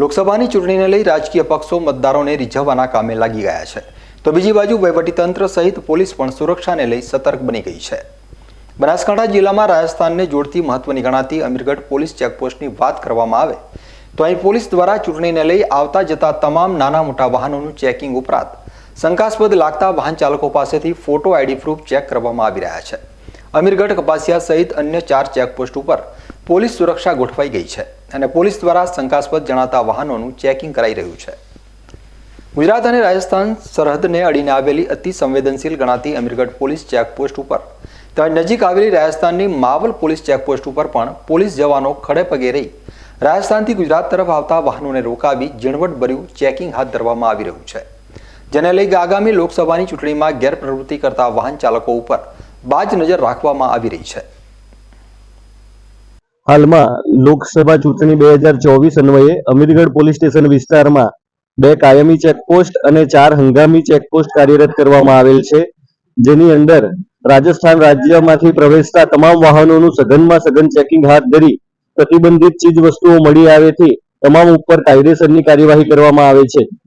લોકસભાની ચૂંટણીને લઈ રાજકીય પક્ષો મતદારોને રીઝવવાના કામે લાગી ગયા છે. તો બીજી બાજુ વહીવટીતંત્ર સહિત પોલીસ પણ સુરક્ષાને લઈ સતર્ક બની ગઈ છે. બનાસકાંઠા જિલ્લામાં રાજસ્થાનને જોડતી મહત્વની ગણાતી અમીરગઢ પોલીસ ચેકપોસ્ટની વાત કરવામાં આવે, તો અહીં પોલીસ દ્વારા ચૂંટણીને લઈ આવતા જતા તમામ નાના મોટા વાહનોનું ચેકિંગ ઉપરાંત શંકાસ્પદ લાગતા વાહન ચાલકો પાસેથી ફોટો આઈડી પ્રૂફ ચેક કરવામાં આવી રહ્યા છે. અમીરગઢ કપાસિયા સહિત અન્ય ચાર ચેકપોસ્ટ ઉપર પોલીસ સુરક્ષા ગોઠવાઈ ગઈ છે. અને પોલીસ દ્વારા શંકાસ્પદ જણાતા વાહનોનું ચેકિંગ કરાઈ રહ્યું છે. ગુજરાત અને રાજસ્થાન સરહદને અડીને આવેલી અતિ સંવેદનશીલ ગણાતી અમીરગઢ પોલીસ ચેકપોસ્ટ ઉપર તેમજ નજીક આવેલી રાજસ્થાનની માવલ પોલીસ ચેકપોસ્ટ ઉપર પણ પોલીસ જવાનો ખડે પગે રહી, રાજસ્થાનથી ગુજરાત તરફ આવતા વાહનોને રોકાવી ઝીણવટભર્યું ચેકિંગ હાથ ધરવામાં આવી રહ્યું છે. જેને લઈ આગામી લોકસભાની ચૂંટણીમાં ગેરપ્રવૃત્તિ કરતા વાહન ચાલકો ઉપર બાજ નજર રાખવામાં આવી રહી છે. હાલમાં લોકસભા ચૂંટણી બે હજાર ચોવીસ અન્વયે અમીરગઢ પોલીસ સ્ટેશન વિસ્તારમાં બે કાયમી ચેકપોસ્ટ અને ચાર હંગામી ચેકપોસ્ટ કાર્યરત કરવામાં આવેલ છે. જેની અંદર રાજસ્થાન રાજ્યમાંથી પ્રવેશતા તમામ વાહનોનું સઘનમાં સઘન ચેકિંગ હાથ ધરી પ્રતિબંધિત ચીજ વસ્તુઓ મળી આવેથી તમામ ઉપર કાયદેસરની કાર્યવાહી કરવામાં આવે છે.